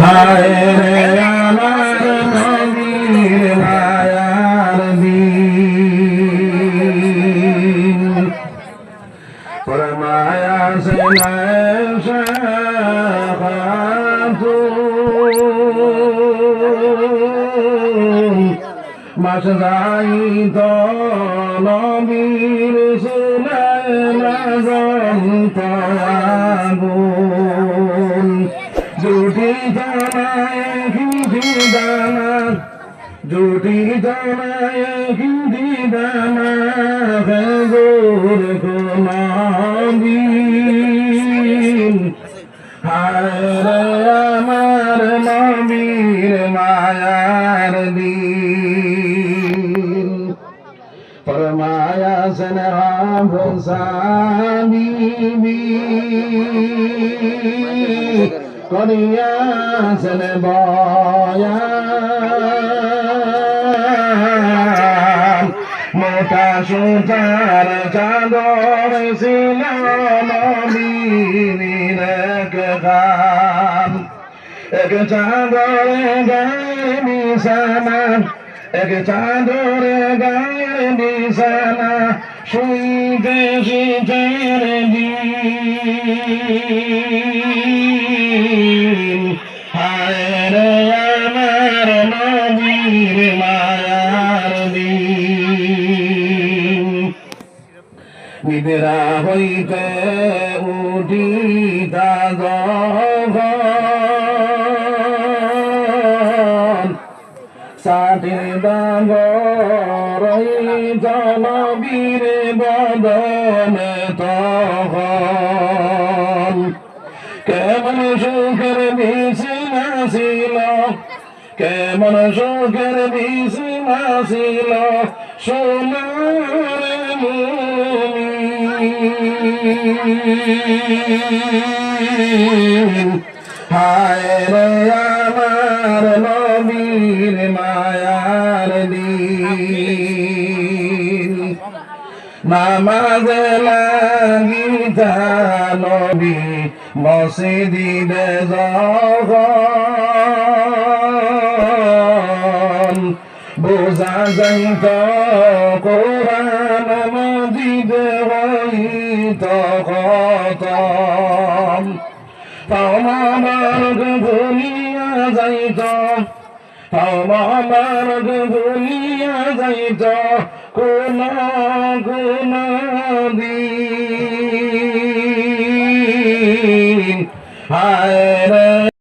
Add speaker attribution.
Speaker 1: হায় রে আমার নবীর সে জানায় হিন্দি দানা হেজুর কুমাবিন হায় আমার নবীর মায়ার দিন। ফরমায়া সনহাব সাবিবি করিয়া সন বয়ান সুতার চাদর ছিল নবীর এক গান এক চাদরে গায়ে বিছানা এক চাদরে গায়ে বিছানা শুইতে শীতের দিন নিদ্রা হইতে উঠিতা যখন সাথে ডাঙ্গর জনবীর বদন তখন। কেমন সুখের বেশি নাছিল কেমন সুখের বেশি নাছিল সোনার হায় রে আমার নবীর মায়ার দিন। নামাজ লাগিতা নবী মসজিদে যখন বোঝা যাইত কোরআন খতম পাওমার ভুলিয়া যাইত পাওমার ভুলিয়া যাইত কোন কোন